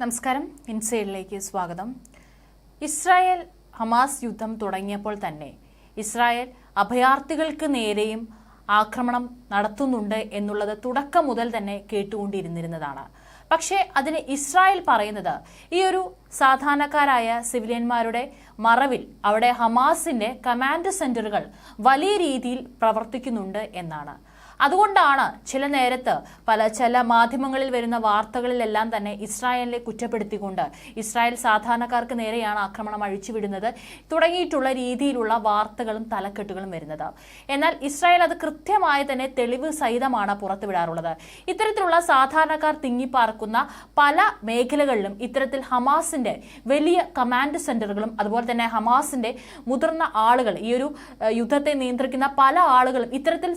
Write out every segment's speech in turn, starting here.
നമസ്കാരം. ഇൻസൈഡിലേക്ക് സ്വാഗതം. Israel Hamas യുദ്ധം തുടങ്ങിയപ്പോൾ തന്നെ ഇസ്രായേൽ അഭയാർത്ഥികൾക്ക് നേരെയും ആക്രമണം നടത്തുന്നുണ്ട് എന്നുള്ളത് തുടക്കം മുതൽ തന്നെ കേട്ടുകൊണ്ടിരുന്നിരുന്നതാണ്. പക്ഷേ അതിന് ഇസ്രായേൽ പറയുന്നത് ഈ ഒരു സാധാരണക്കാരായ സിവിലിയന്മാരുടെ മറവിൽ അവിടെ ഹമാസിന്റെ കമാൻഡ് സെന്ററുകൾ വലിയ രീതിയിൽ പ്രവർത്തിക്കുന്നുണ്ട് എന്നാണ്. അതുകൊണ്ടാണ് ചില നേരത്ത് പല ചില മാധ്യമങ്ങളിൽ വരുന്ന വാർത്തകളിലെല്ലാം തന്നെ ഇസ്രായേലിനെ കുറ്റപ്പെടുത്തിക്കൊണ്ട് ഇസ്രായേൽ സാധാരണക്കാർക്ക് നേരെയാണ് ആക്രമണം അഴിച്ചുവിടുന്നത് തുടങ്ങിയിട്ടുള്ള രീതിയിലുള്ള വാർത്തകളും തലക്കെട്ടുകളും വരുന്നത്. എന്നാൽ ഇസ്രായേൽ അത് കൃത്യമായി തന്നെ തെളിവ് സഹിതമാണ് പുറത്തുവിടാറുള്ളത്. ഇത്തരത്തിലുള്ള സാധാരണക്കാർ തിങ്ങിപ്പാർക്കുന്ന പല മേഖലകളിലും ഇത്തരത്തിൽ ഹമാസിന്റെ വലിയ കമാൻഡ് സെന്ററുകളും അതുപോലെ തന്നെ ഹമാസിന്റെ മുതിർന്ന ആളുകൾ ഈ ഒരു യുദ്ധത്തെ നിയന്ത്രിക്കുന്ന പല ആളുകളും ഇത്തരത്തിൽ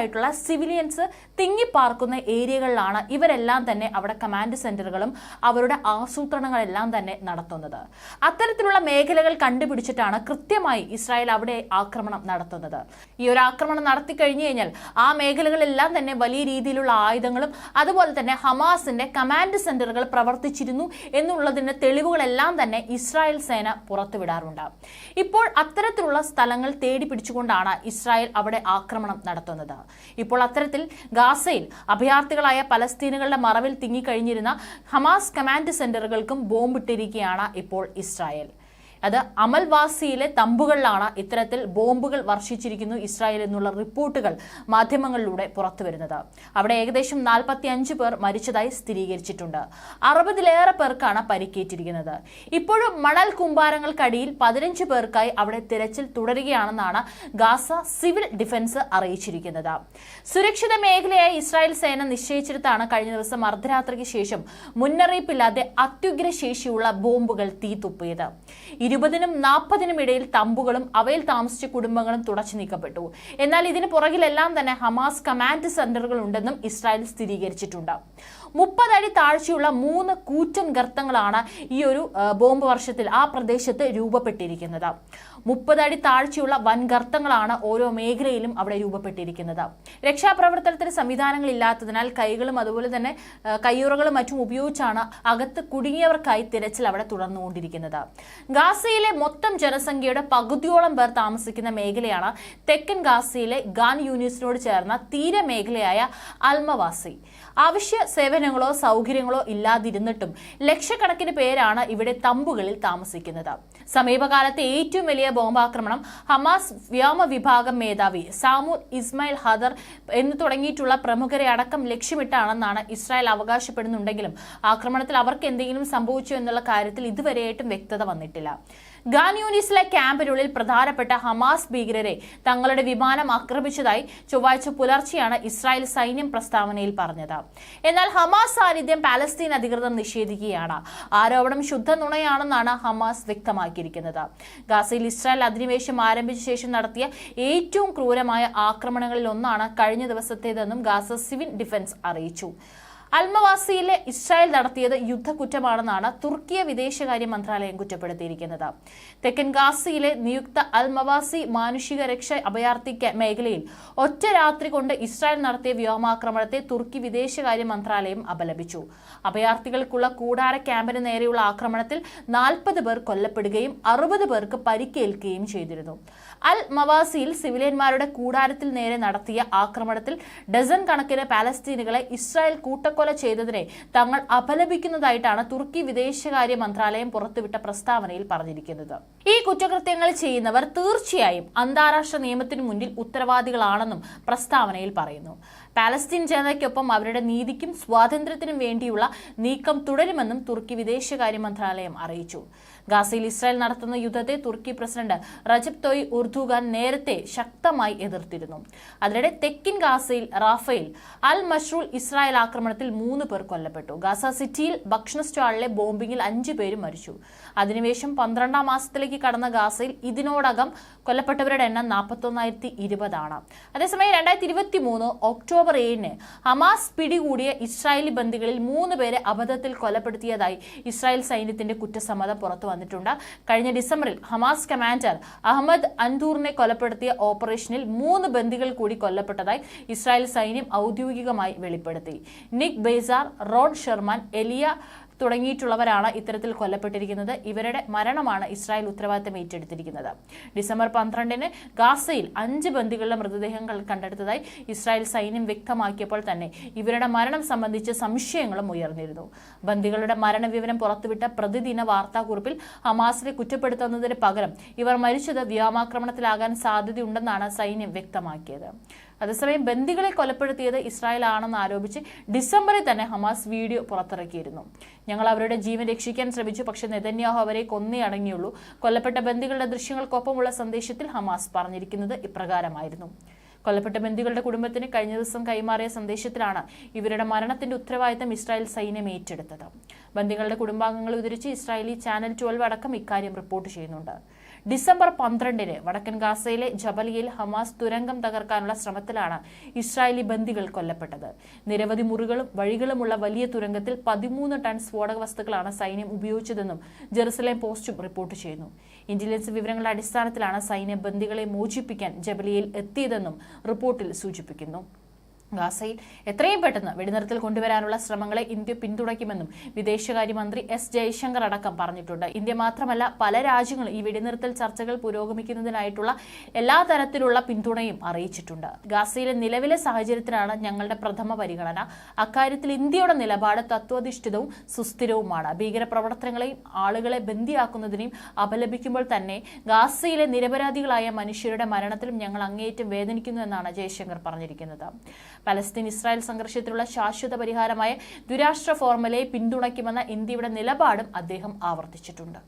സാധാരണക്കാരായിട്ടുള്ള സിവിലിയൻസ് തിങ്ങിപ്പാർക്കുന്ന ഏരിയകളിലാണ് ഇവരെല്ലാം തന്നെ അവിടെ കമാൻഡ് സെന്ററുകളും അവരുടെ ആസൂത്രണങ്ങളെല്ലാം തന്നെ നടത്തുന്നത്. അത്തരത്തിലുള്ള മേഖലകൾ കണ്ടുപിടിച്ചിട്ടാണ് കൃത്യമായി ഇസ്രായേൽ അവിടെ ആക്രമണം നടത്തുന്നത്. ഈ ഒരു ആക്രമണം നടത്തി കഴിഞ്ഞു കഴിഞ്ഞാൽ ആ മേഖലകളെല്ലാം തന്നെ വലിയ രീതിയിലുള്ള ആയുധങ്ങളും അതുപോലെ തന്നെ ഹമാസിന്റെ കമാൻഡ് സെന്ററുകൾ പ്രവർത്തിച്ചിരുന്നു എന്നുള്ളതിന്റെ തെളിവുകളെല്ലാം തന്നെ ഇസ്രായേൽ സേന പുറത്തുവിടാറുണ്ട്. ഇപ്പോൾ അത്തരത്തിലുള്ള സ്ഥലങ്ങൾ തേടി പിടിച്ചുകൊണ്ടാണ് ഇസ്രായേൽ അവിടെ ആക്രമണം നടത്തുന്നത്. ഇപ്പോൾ അത്തരത്തിൽ ഗാസയിൽ അഭയാർത്ഥികളായ പലസ്തീനുകളുടെ മറവിൽ തിങ്ങിക്കഴിഞ്ഞിരുന്ന ഹമാസ് കമാൻഡ് സെന്ററുകൾക്കും ബോംബിട്ടിരിക്കുകയാണ് ഇപ്പോൾ ഇസ്രായേൽ. അത് അമൽവാസിയിലെ തമ്പുകളിലാണ് ഇത്തരത്തിൽ ബോംബുകൾ വർഷിച്ചിരിക്കുന്നു ഇസ്രായേൽ എന്നുള്ള റിപ്പോർട്ടുകൾ മാധ്യമങ്ങളിലൂടെ പുറത്തുവരുന്നത്. അവിടെ ഏകദേശം നാൽപ്പത്തി അഞ്ച് പേർ മരിച്ചതായി സ്ഥിരീകരിച്ചിട്ടുണ്ട്. അറുപതിലേറെ പേർക്കാണ് പരിക്കേറ്റിരിക്കുന്നത്. ഇപ്പോഴും മണൽ കുമ്പാരങ്ങൾക്കടിയിൽ പതിനഞ്ച് പേർക്കായി അവിടെ തിരച്ചിൽ തുടരുകയാണെന്നാണ് ഗാസ സിവിൽ ഡിഫൻസ് അറിയിച്ചിരിക്കുന്നത്. സുരക്ഷിത മേഖലയായി ഇസ്രായേൽ സേന നിശ്ചയിച്ചിടത്താണ് കഴിഞ്ഞ ദിവസം അർദ്ധരാത്രിക്ക് ശേഷം മുന്നറിയിപ്പില്ലാതെ അത്യുഗ്രശേഷിയുള്ള ബോംബുകൾ തീ തീതുപ്പിയത് ഇരുപതിനും നാൽപ്പതിനും ഇടയിൽ തമ്പുകളും അവയിൽ താമസിച്ച കുടുംബങ്ങളും തുടച്ചു നീക്കപ്പെട്ടു. എന്നാൽ ഇതിന് പുറകിലെല്ലാം തന്നെ ഹമാസ് കമാൻഡ് സെന്ററുകൾ ഉണ്ടെന്നും ഇസ്രായേൽ സ്ഥിരീകരിച്ചിട്ടുണ്ട്. മുപ്പതടി താഴ്ചയുള്ള മൂന്ന് കൂറ്റൻ ഗർത്തങ്ങളാണ് ഈ ഒരു ബോംബ് വർഷത്തിൽ ആ പ്രദേശത്ത് രൂപപ്പെട്ടിരിക്കുന്നത്. മുപ്പതടി താഴ്ചയുള്ള വൻ ഗർത്തങ്ങളാണ് ഓരോ മേഖലയിലും അവിടെ രൂപപ്പെട്ടിരിക്കുന്നത്. രക്ഷാപ്രവർത്തനത്തിന് സംവിധാനങ്ങൾ ഇല്ലാത്തതിനാൽ കൈകളും അതുപോലെ തന്നെ കയ്യുറകളും മറ്റും ഉപയോഗിച്ചാണ് അകത്ത് കുടുങ്ങിയവർക്കായി തിരച്ചിൽ അവിടെ തുടർന്നുകൊണ്ടിരിക്കുന്നത്. ഗാസയിലെ മൊത്തം ജനസംഖ്യയുടെ പകുതിയോളം പേർ താമസിക്കുന്ന മേഖലയാണ് തെക്കൻ ഗാസയിലെ ഗാൻ യൂണിയസിനോട് ചേർന്ന തീരമേഖലയായ അൽമവാസി. ആവശ്യ സേവനങ്ങളോ സൗകര്യങ്ങളോ ഇല്ലാതിരുന്നിട്ടും ലക്ഷക്കണക്കിന് പേരാണ് ഇവിടെ തമ്പുകളിൽ താമസിക്കുന്നത്. സമീപകാലത്തെ ഏറ്റവും വലിയ ബോംബാക്രമണം ഹമാസ് വ്യോമ വിഭാഗം മേധാവി സാമു ഇസ്മായിൽ ഹദർ എന്ന് തുടങ്ങിയിട്ടുള്ള പ്രമുഖരെ അടക്കം ലക്ഷ്യമിട്ടാണെന്നാണ് ഇസ്രായേൽ അവകാശപ്പെടുന്നുണ്ടെങ്കിലും ആക്രമണത്തിൽ അവർക്ക് എന്തെങ്കിലും സംഭവിച്ചു എന്നുള്ള കാര്യത്തിൽ ഇതുവരെയായിട്ടും വ്യക്തത വന്നിട്ടില്ല. ഗാൻ യൂണിസിലെ ക്യാമ്പിനുള്ളിൽ പ്രധാനപ്പെട്ട ഹമാസ് ഭീകരരെ തങ്ങളുടെ വിമാനം ആക്രമിച്ചതായി ചൊവ്വാഴ്ച പുലർച്ചെയാണ് ഇസ്രായേൽ സൈന്യം പ്രസ്താവനയിൽ പറഞ്ഞത്. എന്നാൽ ഹമാസ് സാന്നിധ്യം പാലസ്തീൻ അധികൃതർ നിഷേധിക്കുകയാണ്. ആരോപണം ശുദ്ധ നുണയാണെന്നാണ് ഹമാസ് വ്യക്തമാക്കിയിരിക്കുന്നത്. ഗാസയിൽ ഇസ്രായേൽ അധിനിവേശം ആരംഭിച്ച ശേഷം നടത്തിയ ഏറ്റവും ക്രൂരമായ ആക്രമണങ്ങളിൽ ഒന്നാണ് കഴിഞ്ഞ ദിവസത്തേതെന്നും ഗാസ സിവിൽ ഡിഫൻസ് അറിയിച്ചു. അൽമവാസിയിലെ ഇസ്രായേൽ നടത്തിയത് യുദ്ധക്കുറ്റമാണെന്നാണ് തുർക്കിയ വിദേശകാര്യ മന്ത്രാലയം കുറ്റപ്പെടുത്തിയിരിക്കുന്നത്. തെക്കൻ ഗാസയിലെ നിയുക്ത അൽമവാസി മാനുഷിക രക്ഷ അഭയാർത്ഥി മേഖലയിൽ ഒറ്റ രാത്രി കൊണ്ട് ഇസ്രായേൽ നടത്തിയ വ്യോമാക്രമണത്തെ തുർക്കി വിദേശകാര്യ മന്ത്രാലയം അപലപിച്ചു. അഭയാർത്ഥികൾക്കുള്ള കൂടാര ക്യാമ്പിന് നേരെയുള്ള ആക്രമണത്തിൽ നാൽപ്പത് പേർ കൊല്ലപ്പെടുകയും അറുപത് പേർക്ക് പരിക്കേൽക്കുകയും ചെയ്തിരുന്നു. അൽ മവാസിയിൽ സിവിലിയന്മാരുടെ കൂടാരത്തിൽ നേരെ നടത്തിയ ആക്രമണത്തിൽ ഡസൻ കണക്കിന് പാലസ്തീനുകളെ ഇസ്രായേൽ കൂട്ടക്കൊല ചെയ്തതിനെ തങ്ങൾ അപലപിക്കുന്നതായിട്ടാണ് തുർക്കി വിദേശകാര്യ മന്ത്രാലയം പുറത്തുവിട്ട പ്രസ്താവനയിൽ പറഞ്ഞിരിക്കുന്നത്. ഈ കുറ്റകൃത്യങ്ങൾ ചെയ്യുന്നവർ തീർച്ചയായും അന്താരാഷ്ട്ര നിയമത്തിന് മുന്നിൽ ഉത്തരവാദികളാണെന്നും പ്രസ്താവനയിൽ പറയുന്നു. പാലസ്തീൻ ജനതയ്ക്കൊപ്പം അവരുടെ നീതിക്കും സ്വാതന്ത്ര്യത്തിനും വേണ്ടിയുള്ള നീക്കം തുടരുമെന്നും തുർക്കി വിദേശകാര്യ മന്ത്രാലയം അറിയിച്ചു. ഗാസയിൽ ഇസ്രായേൽ നടത്തുന്ന യുദ്ധത്തെ തുർക്കി പ്രസിഡന്റ് റജബ് തൊയ് ഉർദുഖാൻ നേരത്തെ ശക്തമായി എതിർത്തിരുന്നു. അതിനിടെ തെക്കിൻ ഗാസയിൽ റാഫേൽ അൽ മഷ്റൂൽ ഇസ്രായേൽ ആക്രമണത്തിൽ മൂന്ന് പേർ കൊല്ലപ്പെട്ടു. ഗാസ സിറ്റിയിൽ ഭക്ഷണ സ്റ്റാളിലെ ബോംബിങ്ങിൽ അഞ്ചു പേരും മരിച്ചു. അധിനിവേശം പന്ത്രണ്ടാം മാസത്തിലേക്ക് കടന്ന ഗാസയിൽ ഇതിനോടകം കൊല്ലപ്പെട്ടവരുടെ എണ്ണം നാൽപ്പത്തൊന്നായിരത്തി ഇരുപതാണ് അതേസമയം രണ്ടായിരത്തി ഇരുപത്തി മൂന്ന് ഒക്ടോബർ ഏഴിന് ഹമാസ് പിടികൂടിയ ഇസ്രായേലി ബന്ദികളിൽ മൂന്ന് പേരെ അബദ്ധത്തിൽ കൊലപ്പെടുത്തിയതായി ഇസ്രായേൽ സൈന്യത്തിന്റെ കുറ്റസമ്മതം പുറത്തു വന്നിട്ടുണ്ട്. കഴിഞ്ഞ ഡിസംബറിൽ ഹമാസ് കമാൻഡർ അഹമ്മദ് അന്തൂറിനെ കൊലപ്പെടുത്തിയ ഓപ്പറേഷനിൽ മൂന്ന് ബന്ദികൾ കൂടി കൊല്ലപ്പെട്ടതായി ഇസ്രായേൽ സൈന്യം ഔദ്യോഗികമായി വെളിപ്പെടുത്തി. നിക് ബെയ്സാർ റോഡ് ഷെർമാൻ എലിയ തുടങ്ങിയിട്ടുള്ളവരാണ് ഇത്തരത്തിൽ കൊല്ലപ്പെട്ടിരിക്കുന്നത്. ഇവരുടെ മരണമാണ് ഇസ്രായേൽ ഉത്തരവാദിത്തം ഏറ്റെടുത്തിരിക്കുന്നത്. ഡിസംബർ പന്ത്രണ്ടിന് ഗാസയിൽ അഞ്ച് ബന്ദികളുടെ മൃതദേഹങ്ങൾ കണ്ടെടുത്തതായി ഇസ്രായേൽ സൈന്യം വ്യക്തമാക്കിയപ്പോൾ തന്നെ ഇവരുടെ മരണം സംബന്ധിച്ച് സംശയങ്ങളും ഉയർന്നിരുന്നു. ബന്ദികളുടെ മരണവിവരം പുറത്തുവിട്ട പ്രതിദിന വാർത്താക്കുറിപ്പിൽ ഹമാസിനെ കുറ്റപ്പെടുത്തുന്നതിന് പകരം ഇവർ മരിച്ചത് വ്യോമാക്രമണത്തിലാകാൻ സാധ്യതയുണ്ടെന്നാണ് സൈന്യം വ്യക്തമാക്കിയത്. അതേസമയം ബന്ദികളെ കൊലപ്പെടുത്തിയത് ഇസ്രായേൽ ആണെന്ന് ആരോപിച്ച് ഡിസംബറിൽ തന്നെ ഹമാസ് വീഡിയോ പുറത്തിറക്കിയിരുന്നു. ഞങ്ങൾ അവരുടെ ജീവൻ രക്ഷിക്കാൻ ശ്രമിച്ചു പക്ഷേ നെതന്യാഹു അവരെ കൊന്നേ അടങ്ങിയുള്ളൂ. കൊല്ലപ്പെട്ട ബന്ദികളുടെ ദൃശ്യങ്ങൾക്കൊപ്പമുള്ള സന്ദേശത്തിൽ ഹമാസ് പറഞ്ഞിരിക്കുന്നത് ഇപ്രകാരമായിരുന്നു. കൊല്ലപ്പെട്ട ബന്ദികളുടെ കുടുംബത്തിന് കഴിഞ്ഞ ദിവസം കൈമാറിയ സന്ദേശത്തിലാണ് ഇവരുടെ മരണത്തിന്റെ ഉത്തരവാദിത്തം ഇസ്രായേൽ സൈന്യം ഏറ്റെടുത്തത്. ബന്ദികളുടെ കുടുംബാംഗങ്ങളെ ഉദ്ധരിച്ച് ഇസ്രായേലി ചാനൽ ട്വൽവ് അടക്കം ഇക്കാര്യം റിപ്പോർട്ട് ചെയ്യുന്നുണ്ട്. ഡിസംബർ പന്ത്രണ്ടിന് വടക്കൻ ഗാസയിലെ ജബലിയിൽ ഹമാസ് തുരങ്കം തകർക്കാനുള്ള ശ്രമത്തിലാണ് ഇസ്രായേലി ബന്ദികൾ കൊല്ലപ്പെട്ടത്. നിരവധി മുറികളും വഴികളുമുള്ള വലിയ തുരങ്കത്തിൽ പതിമൂന്ന് ടൺ സ്ഫോടക വസ്തുക്കളാണ് സൈന്യം ഉപയോഗിച്ചതെന്നും ജെറുസലേം പോസ്റ്റും റിപ്പോർട്ട് ചെയ്യുന്നു. ഇന്റലിജൻസ് വിവരങ്ങളുടെ അടിസ്ഥാനത്തിലാണ് സൈന്യം ബന്ദികളെ മോചിപ്പിക്കാൻ ജബലിയിൽ എത്തിയതെന്നും റിപ്പോർട്ടിൽ സൂചിപ്പിക്കുന്നു. ഗാസയിൽ എത്രയും പെട്ടെന്ന് വെടിനിർത്തൽ കൊണ്ടുവരാനുള്ള ശ്രമങ്ങളെ ഇന്ത്യ പിന്തുണയ്ക്കുമെന്നും വിദേശകാര്യമന്ത്രി എസ് ജയശങ്കർ അടക്കം പറഞ്ഞിട്ടുണ്ട്. ഇന്ത്യ മാത്രമല്ല പല രാജ്യങ്ങളും ഈ വെടിനിർത്തൽ ചർച്ചകൾ പുരോഗമിക്കുന്നതിനായിട്ടുള്ള എല്ലാ തരത്തിലുള്ള പിന്തുണയും അറിയിച്ചിട്ടുണ്ട്. ഗാസയിലെ നിലവിലെ സാഹചര്യത്തിലാണ് ഞങ്ങളുടെ പ്രഥമ പരിഗണന. അക്കാര്യത്തിൽ ഇന്ത്യയുടെ നിലപാട് തത്വധിഷ്ഠിതവും സുസ്ഥിരവുമാണ്. ഭീകരപ്രവർത്തനങ്ങളെയും ആളുകളെ ബന്ദിയാക്കുന്നതിനെയും അപലപിക്കുമ്പോൾ തന്നെ ഗാസയിലെ നിരപരാധികളായ മനുഷ്യരുടെ മരണത്തിലും ഞങ്ങൾ അങ്ങേയറ്റം വേദനിക്കുന്നു എന്നാണ് ജയശങ്കർ പറഞ്ഞിരിക്കുന്നത്. പലസ്തീൻ ഇസ്രായേൽ സംഘർഷത്തിലുള്ള ശാശ്വത പരിഹാരമായ ദുരാഷ്ട്ര ഫോർമുലയെ പിന്തുണയ്ക്കുമെന്ന ഇന്ത്യയുടെ നിലപാടും അദ്ദേഹം ആവർത്തിച്ചിട്ടുണ്ട്.